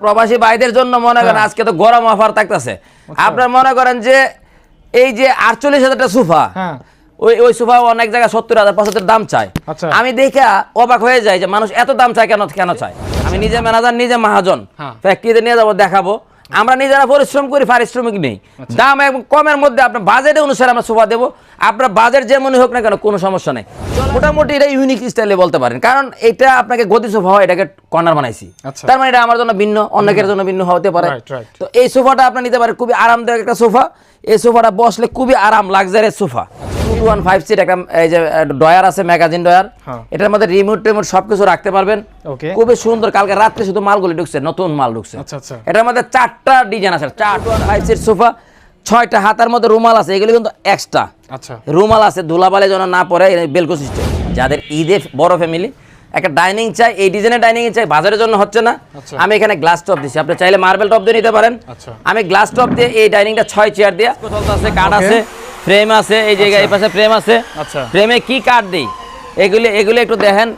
প্রবাসী ভাইদের জন্য মনে করেন হ্যাঁ। আজকে তো গরম অফার থাকতেছে আপনার মনে করেন যে এই যে আটচল্লিশ হাজারটা সোফা হ্যাঁ। ওই ওই সোফা অনেক জায়গায় সত্তর হাজার পঁচাত্তর দাম চায় আচ্ছা। আমি দেখে অবাক হয়ে যায় যে মানুষ এত দাম চায় কেন কেন চায় আমি নিজে ম্যানেজার নিজে মহাজন। ফ্যাক্টরিতে নিয়ে যাব দেখাবো আমরা নিজেরা পরিশ্রম করি পারিশ্রমিক নেই। আচ্ছা। দাম এবং কমের মধ্যে আপনার বাজেটের অনুসারে আমরা সোফা দেবো। আপনার বাজেট যেমনই হোক না কেন কোনো সমস্যা নেই। মোটামুটি এটা ইউনিক স্টাইলে বলতে পারেন। কারণ এটা আপনাকে গতি সোফা হয় এটাকে কর্নার বানাইছি। আচ্ছা। তার মানে এটা আমার জন্য ভিন্ন অনেকের জন্য ভিন্ন হতে পারে. তো এই সোফাটা আপনি নিতে পারেন খুবই আরামদায়ক একটা সোফা। এই সোফাটা বসলে খুবই আরাম luxurious sofa. Two one five seat একটা এই যে ডয়ার আছে ম্যাগাজিন ডয়ার হ্যাঁ। এটার মধ্যে রিমোট টিমোট সবকিছু রাখতে পারবেন। খুবই সুন্দর কালকে রাত্রে শুধু মালগুলি ঢুকছে নতুন মাল ঢুকছে। আচ্ছা, আচ্ছা। এটার মধ্যে চারটা ডিজাইন আছে চার two one five seat sofa ছয়টা হাতার মধ্যে রুমাল আছে এগুলি কিন্তু এক্সট্রা আচ্ছা। রুমাল আছে ধুলাবালে যেন না পড়ে বেলকো সিস্টেম যাদের ঈদে বড় ফ্যামিলি একটা ডাইনিং চাই এই ডিজাইনের ডাইনিং চাই বাজারের জন্য হচ্ছে না। আমি এখানে গ্লাস টপ দিচ্ছি আপনি চাইলে মার্বেল টপ দিয়ে নিতে পারেন। আচ্ছা। আমি গ্লাস টপ দিয়ে এই ডাইনিংটা ছয় চেয়ার দিয়ে আছে কাঠ আছে। ফ্রেম আছে এই জায়গায় এই পাশে ফ্রেম আছে। আচ্ছা। ফ্রেমে কি কাঠ দিই? এগুলি এগুলি একটু দেখেন।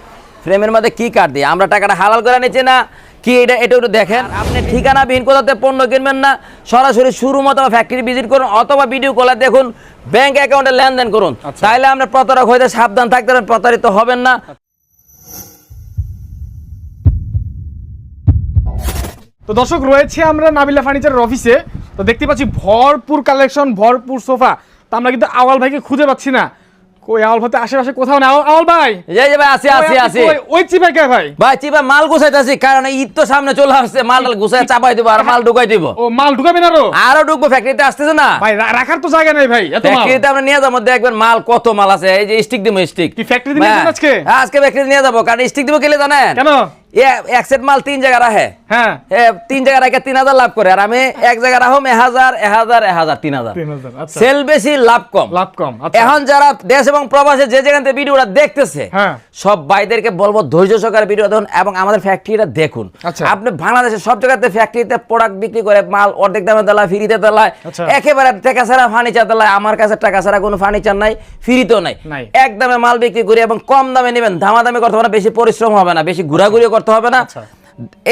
ফ্রেমের মধ্যে কি কাঠ দিই? আমরা টাকাটা হালাল করে নিচ্ছি না? কি এটা এটা একটু দেখেন। আপনি ঠিকানাবিহীন কোথাতে পণ্য কিনবেন না। সরাসরি শুরু মতো ফ্যাক্টরি ভিজিট করুন অথবা ভিডিও কলে দেখুন। ব্যাংক অ্যাকাউন্টে লেনদেন করুন। আচ্ছা। তাইলে আমরা প্রতারক হইতে সাবধান থাকতে প্রতারিত হবেন না। তো দর্শক রয়েছে আমরা নাবিলা ফার্নিচারের অফিসে তো দেখতে পাচ্ছি ভরপুর কালেকশন ভরপুর সোফা তো আমরা কিন্তু আওয়াল ভাইকে খুঁজে পাচ্ছি না। কই আওয়াল ভাই আশেপাশে কোথাও না আওয়াল- আওয়াল ভাই! যে যে ভাই আসি আসি আসি। ওই চিপাই কে ভাই? ভাই চিপা মাল গুছাইতেছি কারণ ঈদ তো সামনে চলে আসছে মাল গুছাই চাপাই দিব আর মাল ঢুকাই দিব। ও মাল ঢুকাবেন আরও? আরও ঢুকবো ফ্যাক্টরিতে আসতেছে না। ভাই রাখার তো জায়গা নেই ভাই এত মাল। ফ্যাক্টরিতে আমরা নিয়ে যাব দেখবেন মাল কত মাল আছে এই যে স্টিক দিব স্টিক কি তে আজকে? আজকে ফ্যাক্টরি নিয়ে যাব কারণ স্টিক দিব কেলে জানেন? কেন? এক সেট মাল তিন জায়গা রাখে হ্যাঁ তিন জায়গা রাখে তিন হাজার লাভ করে আর আমি এক জায়গা রাখুম এক হাজার এক হাজার এক হাজার তিন হাজার 3000, আচ্ছা। সেল বেশি লাভ কম লাভ কম আচ্ছা এখন যারা দেশ এবং প্রবাসে যে যেখান থেকে ভিডিওটা দেখতেছে হ্যাঁ। সব ভাইদেরকে বলব ধৈর্য সহকারে ভিডিও দেখুন এবং আমাদের ফ্যাক্টরিটা দেখুন আচ্ছা। আপনি বাংলাদেশের সব জায়গাতে ফ্যাক্টরিতে প্রোডাক্ট বিক্রি করে মাল অর্ধেক দামে দেলায় ফ্রিতে দেলায়। একেবারে টাকা ছাড়া ফার্নিচার দেলায় আমার কাছে টাকা ছাড়া কোনো ফার্নিচার নাই ফ্রিতেও নাই। এক দামে মাল বিক্রি করি এবং কম দামে নেবেন দামাদামি করতে হবে না বেশি পরিশ্রম হবে না বেশি ঘোরাঘুরিও করতে হবে না। আচ্ছা।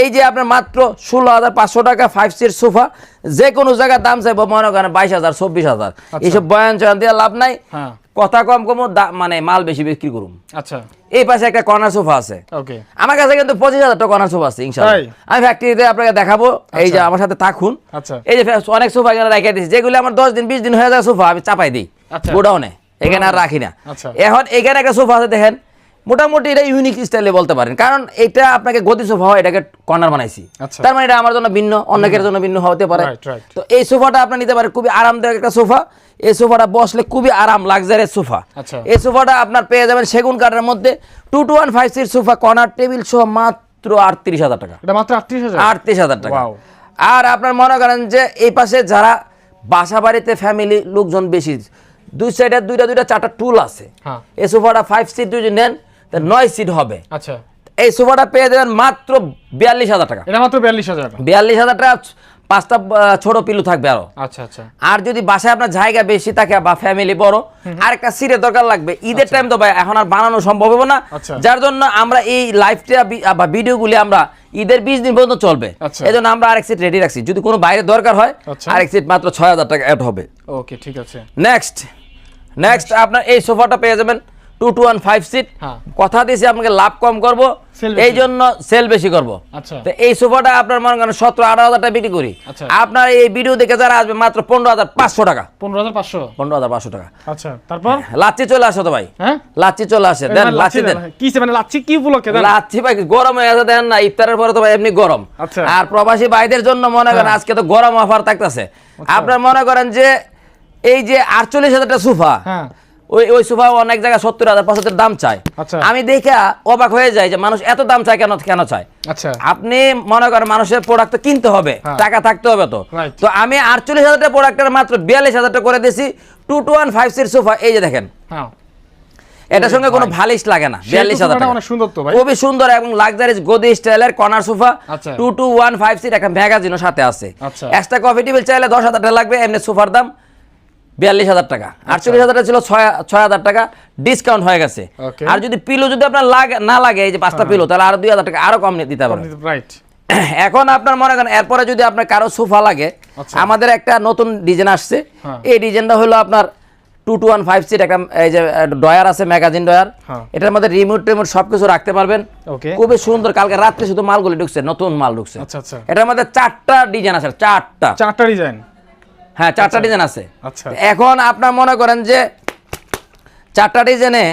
এই যে আপনার মাত্র ষোলো হাজার পাঁচশো টাকা ফাইভ সিট সোফা যে কোনো জায়গায় দাম চাইব মনে করেন বাইশ হাজার চব্বিশ হাজার। এইসব বয়ান চয়ান দিয়ে লাভ নাই। হ্যাঁ। কথা কম কম মানে মাল বেশি বিক্রি করুন আচ্ছা। এই পাশে একটা কর্নার সোফা আছে। আমার কাছে কিন্তু পঁচিশ হাজার টাকা কর্নার সোফা আছে ইনশাল্লাহ আমি ফ্যাক্টরিতে আপনাকে দেখাবো। এই যে আমার সাথে থাকুন। আচ্ছা। এই যে অনেক সোফা এখানে রেখে দিচ্ছি যেগুলো আমার দশ দিন বিশ দিন হয়ে যায় সোফা আমি চাপাই দিই। আচ্ছা। গোডাউনে। এখানে আর রাখি না। আচ্ছা। এখন এখানে একটা সোফা আছে দেখেন। মোটামুটি এটা ইউনিক স্টাইলে বলতে পারেন। কারণ এটা আপনাকে গতি সোফা হয় এটাকে কর্নার বানাইছি। আচ্ছা। তার মানে এটা আমার জন্য ভিন্ন অনেকের জন্য ভিন্ন হতে পারে. তো এই সোফাটা আপনি নিতে পারেন খুবই আরামদায়ক একটা সোফা এই সোফাটা বসলে খুবই আরাম লাক্সারিয়াস সোফা আচ্ছা। এই সোফাটা আপনার পেয়ে যাবেন সেগুন কাঠের মধ্যে। Two two one five seat sofa corner table সহ মাত্র আটত্রিশ হাজার টাকা। এটা মাত্র আটত্রিশ হাজার? আটত্রিশ হাজার টাকা। আর আপনার মনে করেন যে এই পাশে যারা বাসা বাড়িতে ফ্যামিলি লোকজন বেশি দুই সাইডে দুইটা দুইটা চারটা টুল আছে। হ্যাঁ। এই সোফাটা ফাইভ সিট যদি নেন তা নয় সিট হবে। আচ্ছা। এই সোফাটা পেয়ে যাবেন মাত্র বিয়াল্লিশ হাজার টাকা। এটা মাত্র বিয়াল্লিশ হাজার বিয়াল্লিশ হাজার টাকা পাঁচটা ছোট পিলু থাকবে আরও। আচ্ছা আচ্ছা। আর যদি বাসায় আপনার জায়গা বেশি থাকে বা ফ্যামিলি বড় আর একটা সিটের দরকার লাগবে। ঈদের টাইম তো ভাই এখন আর বানানো সম্ভব হবে না। আচ্ছা। যার জন্য আমরা এই লাইভটা বা ভিডিওগুলি আমরা ঈদের বিশ দিন পর্যন্ত চলবে। আচ্ছা। এই জন্য আমরা আরেক সিট রেডি রাখছি। যদি কোনো বাইরে দরকার হয় আচ্ছা। আরেক সিট মাত্র ছয় হাজার টাকা অ্যাড হবে। ওকে ঠিক আছে। নেক্সট নেক্সট আপনার এই সোফাটা পেয়ে যাবেন two two one five seat হ্যাঁ। কথা দিয়েছি আপনাকে লাভ কম করব। এই জন্য সেল বেশি করব। আচ্ছা। তো এই সোফাটা আপনার মনে করেন সতেরো আঠারো হাজার টাকা বিক্রি করি। আচ্ছা। আপনার এই ভিডিও দেখে যারা আসবে মাত্র পনেরো হাজার পাঁচশো টাকা। পনেরো হাজার পাঁচশো? পনেরো হাজার পাঁচশো টাকা। আচ্ছা তারপর? লাচ্ছি চলে আসো তো ভাই। হ্যাঁ? লাচ্ছি চলে আসে। দেন মানে লাচ্ছি দেন। কিসে মানে লাচ্ছি কি উপলক্ষে লাচ্ছি ভাই গরম হয়ে গেছে দেন না ইফতারের পরে তো ভাই এমনি গরম। আচ্ছা। আর প্রবাসী ভাইদের জন্য মনে করেন হ্যাঁ। আজকে তো গরম অফার থাকতেছে। আপনার মনে করেন যে এই যে আটচল্লিশ হাজার টাকা সোফা হ্যাঁ। ওই ওই সোফা অনেক জায়গায় সত্তর হাজার পঁচাত্তর দাম চায়। আচ্ছা। আমি দেখে অবাক হয়ে যাই যে মানুষ এত দাম চায় কেন কেন চায়? আচ্ছা। আপনি মনে করেন মানুষের প্রোডাক্ট তো কিনতে হবে হ্যাঁ। টাকা থাকতে হবে তো। তো আমি আটচল্লিশ হাজার টাকা প্রোডাক্টের মাত্র বিয়াল্লিশ হাজার টাকা করে দিয়েছি। Two two one five seat sofa এই যে দেখেন। হ্যাঁ। এটার সঙ্গে কোনো ভালিশ লাগে না বিয়াল্লিশ হাজার খুবই সুন্দর এবং লাক্সারিজ গদি স্টাইলের corner sofa. Two two one five seat একটা ম্যাগাজিনও সাথে আছে। এক্সট্রা কফি টেবিল চাইলে দশ হাজার টাকা লাগবে এমনি সোফার দাম। বিয়াল্লিশ হাজার টাকা। আটচল্লিশ হাজার ছিল ছয় হাজার টাকা। ডিসকাউন্ট হয়ে গেছে। আর যদি পিলো যদি আপনার লাগে না লাগে এই যে পাঁচটা পিলো তাহলে আরও দুই হাজার টাকা আরও কম দিতে পারবেন রাইট এখন আপনার মনে করেন এরপরে যদি আপনার কারও সোফা লাগে আচ্ছা। আমাদের একটা নতুন ডিজাইন আসছে। হ্যাঁ। এই ডিজাইনটা হলো আপনার two two one five seat একটা এই যে ডয়ার আছে ম্যাগাজিন ডয়ার হ্যাঁ। এটার মধ্যে রিমোট টিমোট সব কিছু রাখতে পারবেন। খুবই সুন্দর কালকে রাত্রে শুধু মালগুলি ঢুকছে নতুন মাল ঢুকছে। আচ্ছা আচ্ছা। এটার মধ্যে চারটা ডিজাইন আছে চারটা। চারটা ডিজাইন? হ্যাঁ চারটা ডিজাইন আছে। আচ্ছা। এখন আপনার মনে করেন যে চারটা ডিজাইনে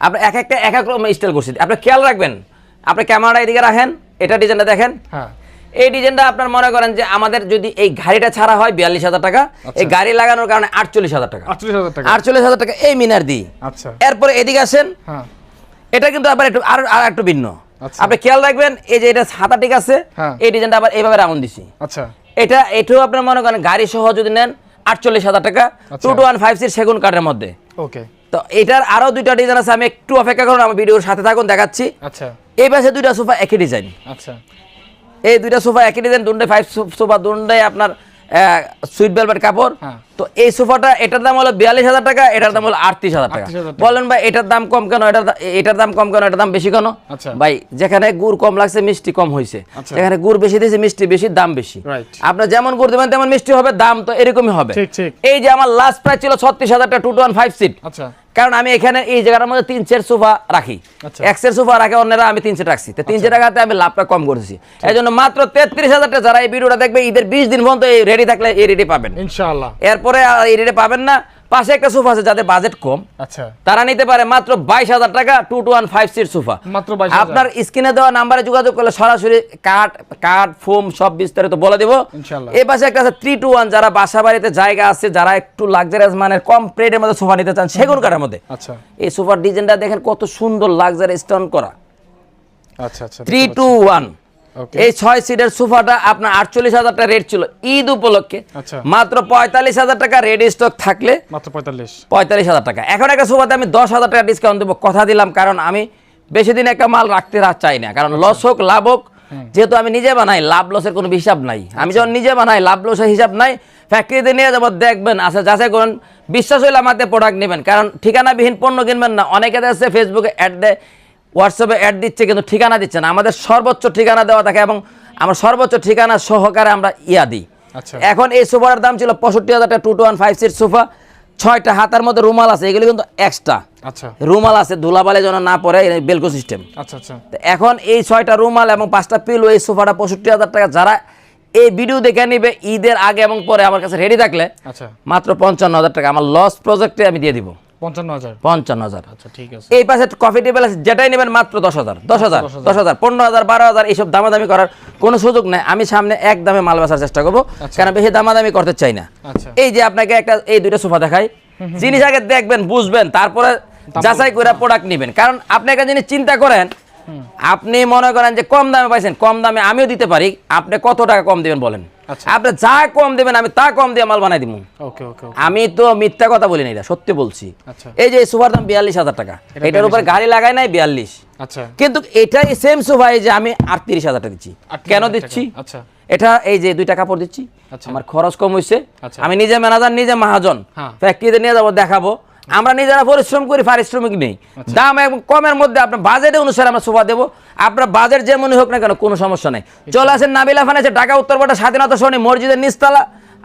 আপনি এক একটা এক এক রকম স্টাইল করছি। আপনি খেয়াল রাখবেন আপনি ক্যামেরাটা এদিকে রাখেন এটা ডিজাইনটা দেখেন। হ্যাঁ। এই ডিজাইনটা আপনার মনে করেন যে আমাদের যদি এই গাড়িটা ছাড়া হয় বিয়াল্লিশ হাজার টাকা এই গাড়ি লাগানোর কারণে আটচল্লিশ হাজার টাকা। আটচল্লিশ হাজার টাকা। এই মিনার দিই আচ্ছা। এরপরে এদিকে আসেন। হ্যাঁ। এটা কিন্তু আবার একটু আর আর একটু ভিন্ন। আচ্ছা। আপনি খেয়াল রাখবেন এই যে এটা ছাতা ঠিক আছে হ্যাঁ। এই ডিজাইনটা আবার এইভাবে রাউন্ড দিছি। আচ্ছা। এটা এটাও আপনার মনে করেন গাড়ি সহ যদি নেন আটচল্লিশ হাজার টাকা। Two two one five six সেগুন কার্ডের মধ্যে। ওকে তো এটার আরও দুইটা ডিজাইন আছে আমি একটু অপেক্ষা করুন আমার ভিডিওর সাথে থাকুন দেখাচ্ছি। আচ্ছা। এই পাশে দুইটা সোফা একই ডিজাইন আচ্ছা। এই দুইটা সোফা একই ডিজাইন দুন্ডে ফাইভ সোফা দুন্ডে আপনার সুইট বেলভেট কাপড়। হ্যাঁ। তো এই সোফাটা এটার দাম হলো বিয়াল্লিশ হাজার টাকা এটার দাম হলো আটত্রিশ হাজার টাকা। বলেন ভাই এটার দাম কম কেন? এটার এটার দাম কম কেন? এটার দাম বেশি কেন? আচ্ছা। ভাই যেখানে গুড় কম লাগছে মিষ্টি কম হয়েছে আচ্ছা। যেখানে গুড় বেশি দিয়েছে মিষ্টি বেশি দাম বেশি. আপনার যেমন গুড় দেবেন তেমন মিষ্টি হবে দাম তো এরকমই হবে। এই যে আমার লাস্ট প্রাইস ছিল ছত্রিশ হাজার টাকা two two one five seat কারণ আমি এখানে এই জায়গাটার মধ্যে তিন সেট সোফা রাখি। আচ্ছা। এক সেট সোফা রাখে অন্যরা আমি তিন সেট রাখছি। তো তিন সেট টাকাতে আমি লাভটা কম করেছি এই জন্য মাত্র তেত্রিশ হাজার টাকা যারা এই ভিডিওটা দেখবে ঈদের বিশ দিন পর্যন্ত এই রেডি থাকলে এই রেডি পাবেন। ইনশাআল্লাহ। এরপরে এই পাবেন না। পাশে একটা সোফা আছে যাদের বাজেট কম। আচ্ছা। তারা নিতে পারে মাত্র বাইশ হাজার টাকা two two one five seat sofa. মাত্র আপনার স্ক্রিনে দেওয়া নাম্বারে যোগাযোগ করলে সরাসরি কাঠ কাঠ ফোম সব বিস্তারিত বলে দেবো। এ পাশে একটা আছে থ্রি টু ওয়ান যারা বাসা বাড়িতে জায়গা আছে যারা একটু লাক্সারিয়াস মানের কম প্লেটের মধ্যে সোফা নিতে চান সেগুন কাঠের মধ্যে। আচ্ছা। এই সোফার ডিজাইনটা দেখেন কত সুন্দর লাক্সারি স্টোন করা। আচ্ছা আচ্ছা থ্রি টু ওয়ান এই ছয় সিটের সোফাটা আপনার আটচল্লিশ হাজার টাকা রেট ছিল। ঈদ উপলক্ষে আচ্ছা। মাত্র পঁয়তাল্লিশ হাজার টাকা রেডি স্টক থাকলে মাত্র পঁয়তাল্লিশ। পঁয়তাল্লিশ হাজার টাকা। এখন একটা সোফাতে আমি দশ হাজার টাকা ডিসকাউন্ট দেবো। কথা দিলাম কারণ আমি বেশি দিন একটা মাল রাখতে চাই না। কারণ লস হোক লাভ হোক যেহেতু আমি নিজে বানাই লাভ লসের কোনো হিসাব নাই। আমি যখন নিজে বানাই লাভ লসের হিসাব নাই। ফ্যাক্টরিতে নিয়ে যাব দেখবেন আচ্ছা যাচাই করুন। বিশ্বাস হইলে আমাদের প্রোডাক্ট নেবেন। কারণ ঠিকানাবিহীন পণ্য কিনবেন না। অনেকে আছে ফেসবুকে অ্যাড দেয় হোয়াটসঅ্যাপে অ্যাড দিচ্ছে কিন্তু ঠিকানা দিচ্ছে না। আমাদের সর্বোচ্চ ঠিকানা দেওয়া থাকে এবং আমার সর্বোচ্চ ঠিকানা সহকারে আমরা ইয়া দিই। আচ্ছা। এখন এই সোফার দাম ছিল পঁয়ষট্টি হাজার টাকা two two one five seat sofa. ছয়টা হাতার মধ্যে রুমাল আছে এগুলো কিন্তু এক্সট্রা আচ্ছা। রুমাল আছে ধুলাবালে যেন না পড়ে বেলকো সিস্টেম আচ্ছা আচ্ছা। এখন এই ছয়টা রুমাল এবং পাঁচটা পিলো এই সোফাটা পঁয়ষট্টি হাজার টাকা যারা এই ভিডিও দেখে নিবে ঈদের আগে এবং পরে আমার কাছে রেডি থাকলে আচ্ছা। মাত্র পঞ্চান্ন হাজার টাকা। আমার লস প্রজেক্টে আমি দিয়ে দিব। পঞ্চান্ন হাজার। আচ্ছা আছে। এই পাশে কফি টেবিল আছে যেটাই নেবেন মাত্র দশ হাজার দশ হাজার দশ হাজার। পনেরো হাজার বারো হাজার এইসব দামাদামি করার কোনো সুযোগ নাই। আমি সামনে এক দামে মাল বেচার চেষ্টা করব কারণ বেশি দামাদামি করতে চাই না। আচ্ছা। এই যে আপনাকে একটা এই দুইটা সোফা দেখাই। জিনিস আগে দেখবেন বুঝবেন তারপরে যাচাই করে প্রোডাক্ট নেবেন। কারণ আপনি একটা জিনিস চিন্তা করেন আপনি মনে করেন যে কম দামে পাইছেন কম দামে আমিও দিতে পারি। আপনি কত টাকা কম দিবেন বলেন? আচ্ছা। আপনি যা কম দিবেন আমি তা কম দিয়ে মাল বানাই দিব আমি তো মিথ্যা কথা বলি না এটা সত্যি বলছি। আচ্ছা। এই যে সোফার দাম বিয়াল্লিশ হাজার টাকা এটার উপরে গাড়ি লাগাই নাই বিয়াল্লিশ। আচ্ছা। কিন্তু এটাই সেম সোফা এই যে আমি আটত্রিশ হাজার টাকা দিচ্ছি। কেন দিচ্ছি? এটা এই যে দুইটা কাপড় দিচ্ছি। আমার খরচ কম হয়েছে। আমি নিজে ম্যানেজার নিজে মহাজন। ফ্যাক্টরিতে নিয়ে যাব দেখাবো। আমরা নিজেরা পরিশ্রম করি পারিশ্রমিক নেই। আচ্ছা। দাম এবং কমের মধ্যে আপনার বাজেট অনুসারে আমরা সোফা দেবো। আপনার বাজেট যেমনই হোক না কেন কোনো সমস্যা নেই। চলে আসেন নাবিলা ফানেছে ঢাকা উত্তরপাটা স্বাধীনতা সরণি মসজিদের নিস্তালা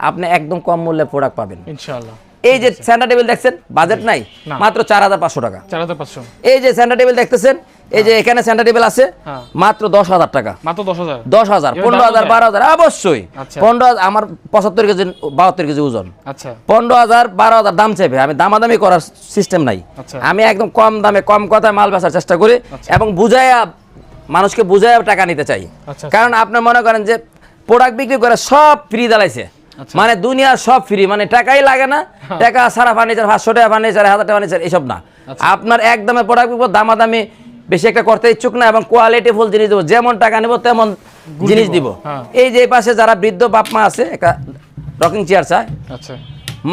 আপনি একদম কম মূল্যে প্রোডাক্ট পাবেন। ইনশাআল্লাহ এই যে সেন্টার টেবিল দেখছেন? বাজেট নাই মাত্র চার হাজার পাঁচশো টাকা। চার হাজার পাঁচশো। এই যে সেন্টার টেবিল দেখতেছেন? এই যে এখানে সেন্টার টেবিল আছে হ্যাঁ। মাত্র দশ হাজার টাকা। মাত্র দশ হাজার? দশ হাজার পনেরো হাজার বারো হাজার অবশ্যই। আচ্ছা। পনেরো আমার পঁচাত্তর কেজি বাহাত্তর কেজি ওজন। আচ্ছা। পনেরো হাজার বারো হাজার দাম চাইবে। আমি দামাদামি করার সিস্টেম নাই। আচ্ছা। আমি একদম কম দামে কম কথায় মাল বেচার চেষ্টা করি এবং বুঝাইয়া মানুষকে বুঝাইয়া টাকা নিতে চাই। কারণ আপনি মনে করেন যে প্রোডাক্ট বিক্রি করে সব ফ্রি আচ্ছা। মানে দুনিয়া সব ফ্রি মানে টাকাই লাগে না। টাকা সারা ফার্নিচার পাঁচশো টাকা ফার্নিচার হাজার টাকা ফার্নিচার এইসব না। আপনার একদমে প্রোডাক্ট বিক্রি দামাদামি বেশি একটা করতে ইচ্ছুক না এবং কোয়ালিটি ফুল জিনিস দেবো। যেমন টাকা নেব তেমন জিনিস দিব। হ্যাঁ। এই যে পাশে যারা বৃদ্ধ বাপ মা আছে একটা রকিং চেয়ার চায় আচ্ছা।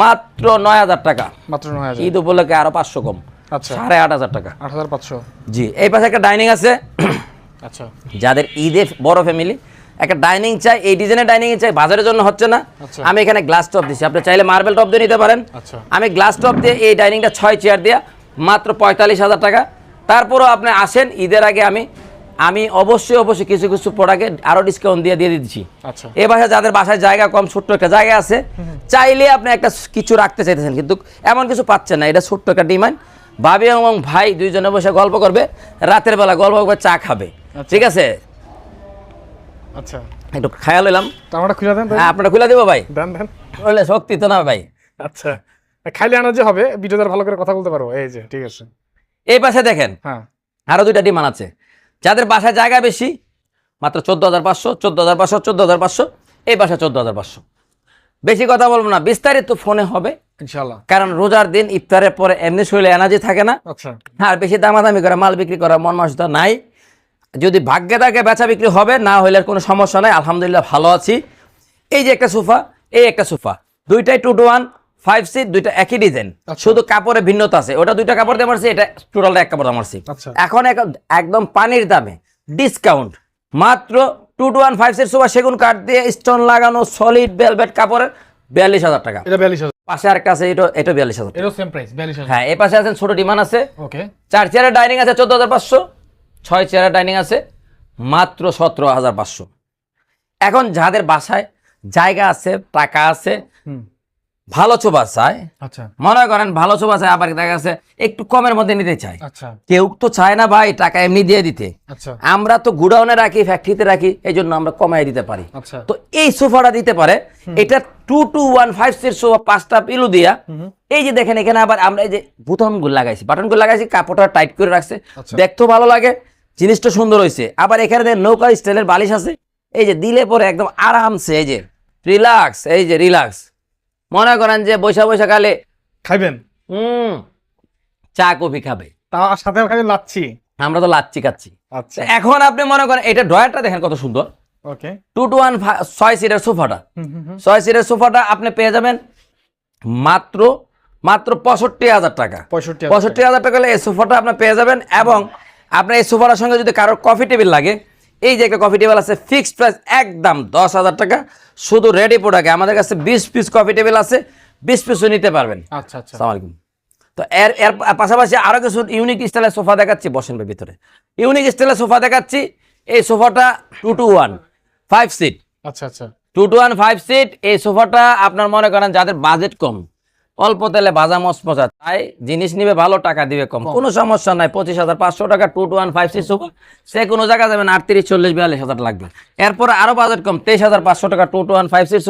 মাত্র নয় হাজার টাকা। মাত্র নয় হাজার। ঈদ উপলক্ষে আরও পাঁচশো কম। আচ্ছা। সাড়ে আট হাজার টাকা। আট হাজার পাঁচশো। জি এই পাশে একটা ডাইনিং আছে। আচ্ছা। যাদের ঈদে বড় ফ্যামিলি একটা ডাইনিং চাই এই ডিজাইনের ডাইনিং চাই বাজারের জন্য হচ্ছে না। আচ্ছা। আমি এখানে গ্লাস টপ দিচ্ছি আপনি চাইলে মার্বেল টপ দিয়ে নিতে পারেন। আচ্ছা। আমি গ্লাস টপ দিয়ে এই ডাইনিংটা ছয় চেয়ার দিয়ে মাত্র পঁয়তাল্লিশ হাজার টাকা। তারপরও আপনি আসেন ঈদের আগে আমি আমি অবশ্যই অবশ্যই কিছু কিছু প্রোডাক্টে আরও ডিসকাউন্ট দিয়ে দিয়ে দিচ্ছি। আচ্ছা। এ বাসায় যাদের বাসায় জায়গা কম ছোট্ট একটা জায়গা আছে চাইলে আপনি একটা কিছু রাখতে চাইতেছেন কিন্তু এমন কিছু পাচ্ছেন না। এটা ছোট্ট একটা ডিমান্ড ভাবি এবং ভাই দুইজনে বসে গল্প করবে রাতের বেলা গল্প করবে চা খাবে। ঠিক আছে? আচ্ছা। একটু খেয়াল হইলাম তো খুলে দেন হ্যাঁ আপনারা খুলে দেবো ভাই? দেন দেন। শক্তি তো না ভাই। আচ্ছা। খাইলে আনা যে হবে ভিডিওদার ভালো করে কথা বলতে পারব। এই যে ঠিক আছে। এই পাশে দেখেন। হ্যাঁ। আরও দুইটা ডিমান্ড আছে। যাদের বাসায় জায়গা বেশি মাত্র চোদ্দ হাজার পাঁচশো চোদ্দ হাজার পাঁচশো চোদ্দ হাজার পাঁচশো এই বাসায় চোদ্দ হাজার পাঁচশো। বেশি কথা বলব না বিস্তারিত ফোনে হবে। ইনশাল্লাহ কারণ রোজার দিন ইফতারের পরে এমনি শরীরে এনার্জি থাকে না। আচ্ছা। আর বেশি দামাদামি করে মাল বিক্রি করা মন মাসুদা নাই। যদি ভাগ্যে থাকে বেচা বিক্রি হবে না হইলে কোনো সমস্যা নাই। আলহামদুলিল্লাহ ভালো আছি। এই যে একটা সোফা এই একটা সোফা। দুইটাই two two one. Five seat দুইটা একই ডিজাইন আচ্ছা। শুধু কাপড়ে ভিন্নতা আছে। ওটা দুইটা কাপড় দিয়ে মারছি এটা টোটালটা এক কাপড় মারছি। আচ্ছা। এখন এক- একদম পানির দামে। ডিসকাউন্ট মাত্র two two one five seat sofa সেগুন কাঠ দিয়ে স্টোন লাগানো সলিড ভেলভেট কাপড়ের বিয়াল্লিশ হাজার টাকা। এটা বিয়াল্লিশ হাজার। পাশে আর একটা আছে এটা এটা বিয়াল্লিশ হাজার এটাও সেম প্রাইস বিয়াল্লিশ হাজার। হ্যাঁ এই পাশে আছেন ছোট ডিমান্ড আছে। ওকে চার চেয়ারের ডাইনিং আছে চোদ্দ হাজার পাঁচশো। ছয় চেয়ারের ডাইনিং আছে মাত্র সতেরো হাজার পাঁচশো। এখন যাদের বাসায় জায়গা আছে টাকা আছে ভালো চোবা চায়। আচ্ছা। মনে করেন ভালো চোবা চায় আবার দেখা গেছে একটু কমের মধ্যে নিতে চায়। আচ্ছা। কেউ তো চায় না ভাই টাকা এমনি দিয়ে দিতে। আচ্ছা। আমরা তো গুডাউনে রাখি ফ্যাক্টরিতে রাখি এই জন্য আমরা কমাই দিতে পারি। তো এই সোফাটা দিতে পারে এটা two two one five seat sofa পাঁচটা পিলু দিয়া। এই যে দেখেন এখানে আবার আমরা এই যে বুতামগুলো লাগাইছি বাটনগুলো লাগাইছি কাপড়টা টাইট করে রাখছে। দেখতেও ভালো লাগে জিনিসটা সুন্দর হয়েছে আবার এখানে নৌকা স্টাইলের বালিশ আছে। এই যে দিলে পরে একদম আরামসে এই যে রিল্যাক্স এই যে রিল্যাক্স মনে করেন যে বৈশা বৈশা কালে খাইবেন? হুম চা কফি খাবে। তা সাথে খাইবেন লাচ্ছি? আমরা তো লাচ্ছি খাচ্ছি। আচ্ছা। এখন আপনি মনে করেন এটা ড্রয়ারটা দেখেন কত সুন্দর। ওকে। টু টু ওয়ান ছয় সিটের সোফাটা। ছয় সিটের সোফাটা আপনি পেয়ে যাবেন মাত্র মাত্র পঁয়ষট্টি হাজার টাকা। পঁয়ষট্টি হাজার টাকা হলে এই সোফাটা আপনি পেয়ে যাবেন এবং আপনার এই সোফাটার সঙ্গে যদি কারোর কফি টেবিল লাগে এই যে একটা কফি টেবিল আছে ফিক্সড প্রাইস একদম দশ হাজার টাকা। শুধু রেডি প্রোডাক্টে আমাদের কাছে বিশ পিস কফি টেবিল আছে বিশ পিসও নিতে পারবেন। আচ্ছা আচ্ছা। আলাইকুম। তো এর এর পাশাপাশি আরও কিছু ইউনিক স্টাইলের সোফা দেখাচ্ছি বসেন ভিতরে। ইউনিক স্টাইলের সোফা দেখাচ্ছি এই সোফাটা two two one five seat আচ্ছা আচ্ছা। Two two one five seat এই সোফাটা আপনার মনে করেন যাদের বাজেট কম অল্প তেলে ভাজা মচমচা তাই জিনিস নিবে ভালো টাকা দিবে কম। কোনো সমস্যা নাই পঁচিশ হাজার পাঁচশো টাকা two two one five six সে কোনো জায়গা যাবেন আটত্রিশ চল্লিশ বিয়াল্লিশ হাজার লাগবে। এরপরে আরও বাজেট কম তেইশ হাজার পাঁচশো টাকা two two one five six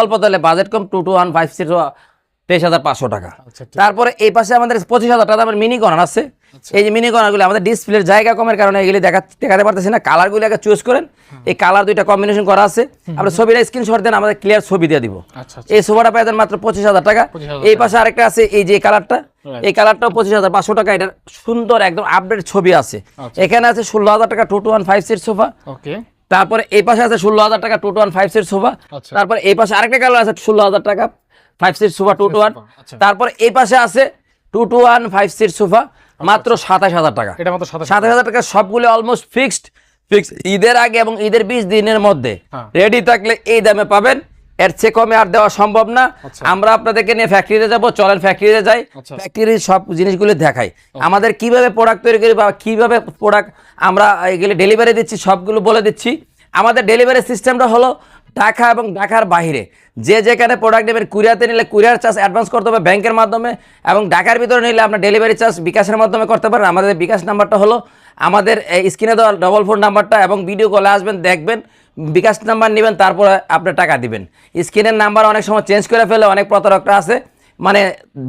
অল্প তেলে বাজেট কম two two one five six তেইশ হাজার পাঁচশো টাকা। আচ্ছা তারপরে এই পাশে আমাদের পঁচিশ হাজার টাকা দামের মিনি কর্নার আছে। এই যে মিনি কর্নারগুলো আমাদের ডিসপ্লের জায়গা কমের কারণে এগুলি দেখা দেখাতে পারতেছি না। কালারগুলো আগে চুজ করেন। এই কালার দুইটা কম্বিনেশন করা আছে। আমরা ছবিটা স্ক্রিনশট দেন আমাদের ক্লিয়ার ছবি দিয়ে দিব। আচ্ছা আচ্ছা। এই সোফাটা যান মাত্র পঁচিশ হাজার টাকা। এই পাশে আরেকটা আছে এই যে কালারটা. এই কালারটাও পঁচিশ হাজার পাঁচশো টাকা। এটার সুন্দর একদম আপডেট ছবি আছে। আচ্ছা। এখানে আছে ষোলো হাজার টাকা two two one five seat sofa. Okay. তারপরে এই পাশে আছে ষোলো হাজার টাকা two two one five seat sofa. আচ্ছা। তারপরে এই পাশে আরেকটা কালার আছে ষোলো হাজার টাকা five seat sofa two two one আচ্ছা। তারপরে এই পাশে আছে two two one five seat sofa. মাত্র সাতাশ হাজার টাকা। এটা মাত্র সাতাশ হাজার। টাকা সবগুলো অলমোস্ট ফিক্সড ফিক্সড ঈদের আগে এবং ঈদের বিশ দিনের মধ্যে। হ্যাঁ। রেডি থাকলে এই দামে পাবেন। এর চেয়ে কমে আর দেওয়া সম্ভব না। আচ্ছা। আমরা আপনাদেরকে নিয়ে ফ্যাক্টরিতে যাব চলেন ফ্যাক্টরিতে যাই। আচ্ছা। ফ্যাক্টরির সব জিনিসগুলো দেখাই। আমাদের কীভাবে প্রোডাক্ট তৈরি করি বা কীভাবে প্রোডাক্ট আমরা এগুলি ডেলিভারি দিচ্ছি সবগুলো বলে দিচ্ছি। আমাদের ডেলিভারি সিস্টেমটা হলো ঢাকা এবং ঢাকার বাইরে। যে যেখানে প্রোডাক্ট নেবেন কুরিয়াতে নিলে কুরিয়ার চার্জ অ্যাডভান্স করতে হবে ব্যাংকের মাধ্যমে এবং ঢাকার ভিতরে নিলে আপনার ডেলিভারি চার্জ বিকাশের মাধ্যমে করতে পারেন। আমাদের বিকাশ নাম্বারটা হলো, আমাদের স্ক্রিনে দেওয়া ডবল ফোর নাম্বারটা এবং ভিডিও কলে আসবেন, দেখবেন, বিকাশ নাম্বার নেবেন, তারপরে আপনি টাকা দিবেন। স্ক্রিনের নাম্বার অনেক সময় চেঞ্জ করে ফেলে, অনেক প্রতারকটা আছে মানে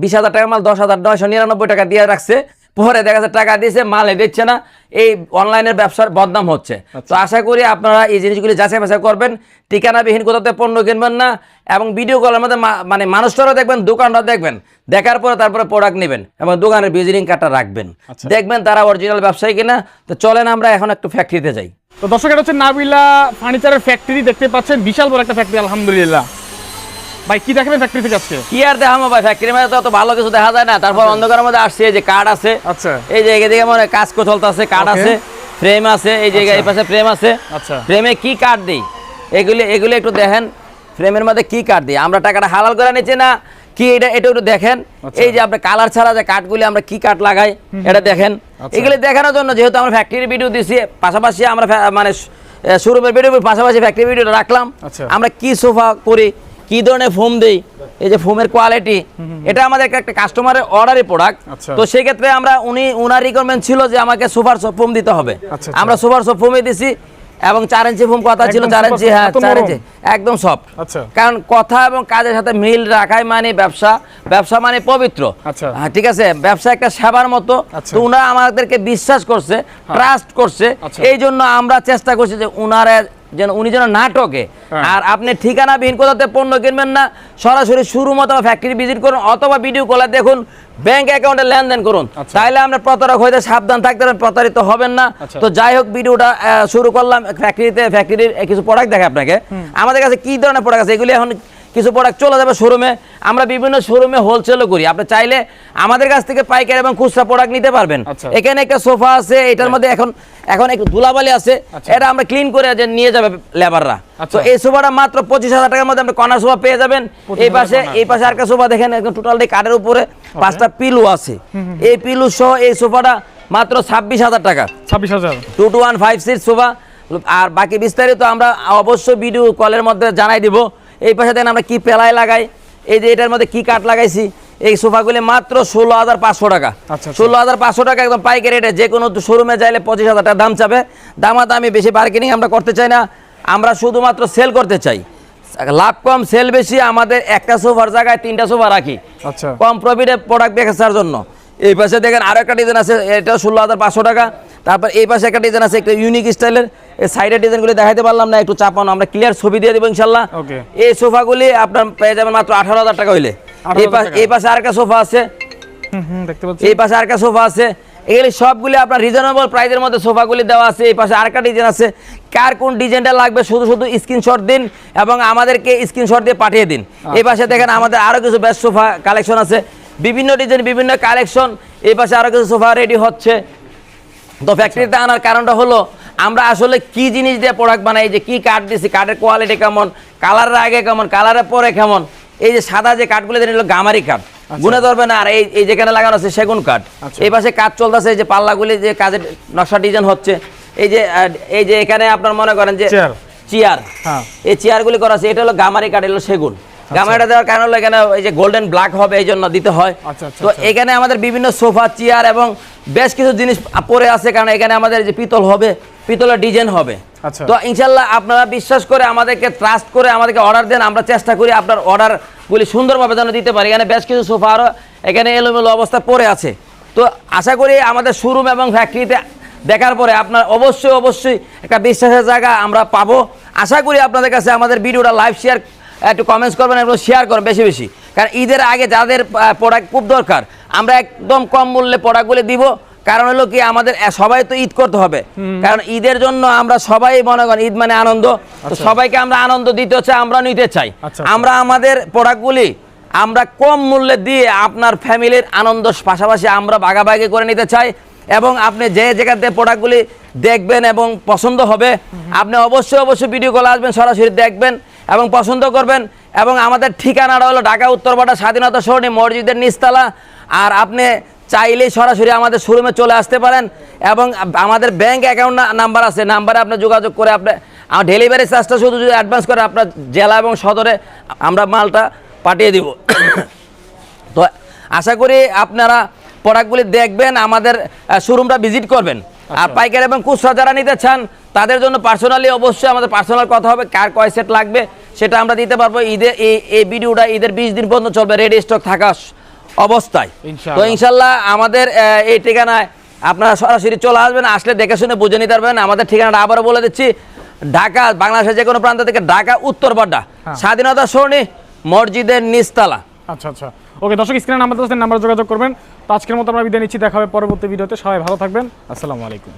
বিশ হাজার টাকার মাল দশ হাজার নয়শো নিরানব্বই টাকা দিয়ে রাখছে। পরে দেখা যাচ্ছে টাকা দিয়েছে মালে দিচ্ছে না। এই অনলাইনের ব্যবসার বদনাম হচ্ছে। তো আশা করি আপনারা এই জিনিসগুলি যাচাই বাছাই করবেন। ঠিকানাবিহীন কোথাতে পণ্য কিনবেন না এবং ভিডিও কলের মধ্যে মানে মানুষটারও দেখবেন দোকানটা দেখবেন। দেখার পরে তারপরে প্রোডাক্ট নেবেন এবং দোকানের ভিজিটিং কার্ডটা রাখবেন। দেখবেন তারা অরিজিনাল ব্যবসায়ী কিনা। তো চলেন আমরা এখন একটু ফ্যাক্টরিতে যাই। তো দর্শক এটা হচ্ছে নাবিলা ফার্নিচারের ফ্যাক্টরি দেখতে পাচ্ছেন। বিশাল বড় একটা ফ্যাক্টরি আলহামদুলিল্লাহ। ভাই কি দেখাবেন ফ্যাক্টরি থেকে আজকে? কি আর দেখামো ভাই? ফ্যাক্টরির মধ্যে তো ভালো কিছু দেখা যায় না। তারপর অন্ধকারের মধ্যে আসছে এই যে কার্ড আছে। আচ্ছা। এই যে এদিকে মনে কাজ চলতে আছে কার্ড আছে ফ্রেম আছে এই যে এই পাশে ফ্রেম আছে। আচ্ছা। ফ্রেমে কি কার্ড দিই? এগুলি এগুলি একটু দেখেন। ফ্রেমের মধ্যে কি কার্ড দিই? আমরা টাকাটা হালাল করে নিচ্ছি না? কি এটা এটা একটু দেখেন। আচ্ছা। এই যে আমরা কালার ছাড়া যে কাঠগুলি আমরা কি কাঠ লাগাই এটা দেখেন। আচ্ছা। এগুলি দেখানোর জন্য যেহেতু আমরা ফ্যাক্টরি ভিডিও দিছি পাশাপাশি আমরা মানে শোরুমের ভিডিও পাশাপাশি ফ্যাক্টরি ভিডিওটা রাখলাম। আচ্ছা। আমরা কি সোফা করি? কি ধরনের ফোম দেই এই যে ফোমের কোয়ালিটি এটা আমাদের একটা- কাস্টমারের অর্ডারি প্রোডাক্ট। তো সেই ক্ষেত্রে আমরা উনি উনার রিকোয়ারমেন্ট ছিল যে আমাকে সুপার সব ফোম দিতে হবে আচ্ছা, আচ্ছা। আমরা সুপার সব ফোমে দিছি এবং চার ইঞ্চি ফোম কথা ছিল চার ইঞ্চি হ্যাঁ চার ইঞ্চি একদম সফট আচ্ছা। কারণ কথা এবং কাজের সাথে মিল রাখাই মানে ব্যবসা ব্যবসা মানে পবিত্র। হ্যাঁ, ঠিক আছে ব্যবসা একটা সেবার মতো। তো উনারা আমাদেরকে বিশ্বাস করছে ট্রাস্ট করছে আচ্ছা। এই জন্য আমরা চেষ্টা করছি যে উনারা যেন উনি যেন নাটকে হ্যাঁ। আর আপনি ঠিকানাবিহীন কোথাতে পণ্য কিনবেন না সরাসরি শুরু মতো ফ্যাক্টরি ভিজিট করুন অথবা ভিডিও কলে দেখুন ব্যাংক অ্যাকাউন্টে লেনদেন করুন। তাহলে তাইলে আমরা প্রতারক হইতে সাবধান থাকতে পারেন প্রতারিত হবেন না। আচ্ছা। তো যাই হোক ভিডিওটা শুরু করলাম। ফ্যাক্টরিতে ফ্যাক্টরির কিছু প্রোডাক্ট দেখে আপনাকে। আমাদের কাছে কি ধরনের প্রোডাক্ট আছে এগুলি এখন কিছু প্রোডাক্ট চলে যাবে শোরুমে আমরা বিভিন্ন শোরুমে হোলসেলও করি। আপনি চাইলে আমাদের কাছ থেকে পাইকারি এবং খুচরা প্রোডাক্ট নিতে পারবেন। আচ্ছা। এখানে একটা সোফা আছে এটার মধ্যে এখন এখন একটু ধুলাবালি আছে। আচ্ছা। এটা আমরা ক্লিন করে যে নিয়ে যাবে লেবাররা আচ্ছা। তো এই সোফাটা মাত্র পঁচিশ হাজার টাকার মধ্যে আপনি কর্নার সোফা পেয়ে যাবেন। এই পাশে। এই পাশে আরেকটা সোফা দেখেন একদম টোটালি কাঠের উপরে। পাঁচটা পিলু আছে। এই পিলু সহ এই সোফাটা মাত্র ছাব্বিশ হাজার টাকা। ছাব্বিশ হাজার। Two two one five six sofa. আর বাকি বিস্তারিত আমরা অবশ্যই ভিডিও কলের মধ্যে জানাই দিব। এই পাশে দেখেন আমরা কি পেলায় লাগাই? এই যে এটার মধ্যে কি কাঠ লাগাইছি? এই সোফাগুলি মাত্র ষোলো হাজার পাঁচশো টাকা। আচ্ছা, আচ্ছা। ষোলো হাজার পাঁচশো টাকা একদম পাইকারি রেটে যে কোনো শোরুমে যাইলে পঁচিশ হাজার টাকা দাম চাবে। দামাদামি বেশি বার্গেনিং আমরা করতে চাই না। আমরা শুধুমাত্র সেল করতে চাই। লাভ কম সেল বেশি আমাদের একটা সোফার জায়গায় তিনটা সোফা রাখি। আচ্ছা। কম প্রফিটে প্রোডাক্ট বেচার জন্য। এই পাশে দেখেন আরও একটা ডিজাইন আছে এটা ষোলো হাজার পাঁচশো টাকা। তারপর এই পাশে একটা ডিজাইন আছে একটা ইউনিক স্টাইলের এই সাইডের ডিজাইনগুলি দেখাতে পারলাম না একটু চাপানো। আমরা ক্লিয়ার ছবি দিয়ে দেবো ইনশাল্লাহ। এই সোফাগুলি আপনার পেয়ে যাবেন মাত্র আঠারো হাজার টাকা হইলে। 18,000 এই পাশে আরেকটা সোফা আছে। এই পাশে আরেকটা সোফা আছে। এগুলি সবগুলি আপনার রিজনেবল প্রাইসের মধ্যে সোফাগুলি দেওয়া আছে। এই পাশে আরেকটা ডিজাইন আছে। কার কোন ডিজাইনটা লাগবে শুধু শুধু স্ক্রিনশট দিন এবং আমাদেরকে স্ক্রিনশট দিয়ে পাঠিয়ে দিন। এই পাশে দেখেন আমাদের আরও কিছু বেস্ট সোফা কালেকশন আছে। বিভিন্ন ডিজাইন বিভিন্ন কালেকশন এই পাশে আরও কিছু সোফা রেডি হচ্ছে। তো ফ্যাক্টরিতে আনার কারণটা হলো আমরা আসলে কি জিনিস দিয়ে প্রোডাক্ট বানাই যে কি কাঠ দিছি কাঠের কোয়ালিটি কেমন কালারের আগে কেমন কালারের পরে কেমন এই যে সাদা যে কাঠগুলো দেন গামারি কাঠ গুনে ধরবে না আর এই এই যেখানে লাগানো আছে সেগুন কাঠ আচ্ছা। এই পাশে কাজ চলতেছে এই যে পাল্লাগুলি যে কাজের নকশা ডিজাইন হচ্ছে এই যে এই যে এখানে আপনার মনে করেন যে চেয়ার। চেয়ার হ্যাঁ। এই চেয়ারগুলি করা আছে এটা হলো গামারি কাঠ এগুলো সেগুন গামারিটা দেওয়ার কারণ হলো এখানে এই যে গোল্ডেন ব্ল্যাক হবে এই জন্য দিতে হয় আচ্ছা, আচ্ছা, তো আচ্ছা। এখানে আমাদের বিভিন্ন সোফা চেয়ার এবং বেশ কিছু জিনিস পরে আছে কারণ এখানে আমাদের যে পিতল হবে পিতলের ডিজাইন হবে। আচ্ছা। তো ইনশাল্লাহ আপনারা বিশ্বাস করে আমাদেরকে ট্রাস্ট করে আমাদেরকে অর্ডার দেন আমরা চেষ্টা করি আপনার অর্ডারগুলি সুন্দরভাবে যেন দিতে পারি। এখানে বেশ কিছু সোফা আরও এখানে এলোমেলো অবস্থা পরে আছে। তো আশা করি আমাদের শোরুম এবং ফ্যাক্টরিতে দেখার পরে আপনার অবশ্যই অবশ্যই একটা বিশ্বাসের জায়গা আমরা পাবো। আশা করি আপনাদের কাছে আমাদের ভিডিওটা লাইভ শেয়ার একটু কমেন্টস করবেন এবং শেয়ার করবেন বেশি বেশি। কারণ ঈদের আগে যাদের প্রোডাক্ট খুব দরকার আমরা একদম কম মূল্যে প্রোডাক্টগুলি দিব। কারণ হলো কি আমাদের সবাই তো ঈদ করতে হবে। কারণ ঈদের জন্য আমরা সবাই মনে করেন ঈদ মানে আনন্দ। সবাইকে আমরা আনন্দ দিতে চাই আমরা নিতে চাই। আচ্ছা, আমরা আমাদের প্রোডাক্টগুলি আমরা কম মূল্যে দিয়ে আপনার ফ্যামিলির আনন্দ পাশাপাশি আমরা ভাগাভাগি করে নিতে চাই। এবং আপনি যে জায়গাতে প্রোডাক্টগুলি দেখবেন এবং পছন্দ হবে আপনি অবশ্যই অবশ্যই ভিডিও কলে আসবেন সরাসরি দেখবেন এবং পছন্দ করবেন। এবং আমাদের ঠিকানাটা হলো ঢাকা উত্তরপাড়া স্বাধীনতা সরণি মসজিদের নিচতলা আর আপনি চাইলেই সরাসরি আমাদের শোরুমে চলে আসতে পারেন এবং আমাদের ব্যাংক অ্যাকাউন্ট নাম্বার আছে নাম্বারে আপনি যোগাযোগ করে আপনি আমার ডেলিভারি চার্জটা শুধু যদি অ্যাডভান্স করে আপনার জেলা এবং সদরে আমরা মালটা পাঠিয়ে দিব। তো আশা করি আপনারা প্রোডাক্টগুলি দেখবেন আমাদের শোরুমটা ভিজিট করবেন। আর পাইকারি এবং খুচরা যারা নিতে চান তাদের জন্য পার্সোনালি অবশ্যই আমাদের পার্সোনাল কথা হবে কার কয় সেট লাগবে সেটা আমরা দিতে পারব। ঈদের এই এই ভিডিওটা ঈদের বিশ দিন পর্যন্ত চলবে রেডি স্টক থাকা অবস্থায়। তো ইনশাল্লাহ আমাদের এই ঠিকানায় আপনারা সরাসরি চলে আসবেন আসলে দেখে শুনে বুঝে নিতে পারবেন। আমাদের ঠিকানাটা আবারও বলে দিচ্ছি ঢাকা বাংলাদেশের যে কোনো প্রান্ত থেকে ঢাকা উত্তরপাড্ডা হ্যাঁ। স্বাধীনতা সরণি মসজিদের নিচতলা। আচ্ছা আচ্ছা। ওকে দর্শক স্ক্রিনে নাম্বার দেওয়া নাম্বার যোগাযোগ করবেন। তো আজকের মতো আমরা বিদায় নিচ্ছি দেখা হবে পরবর্তী ভিডিওতে। সবাই ভালো থাকবেন। আসসালামু আলাইকুম।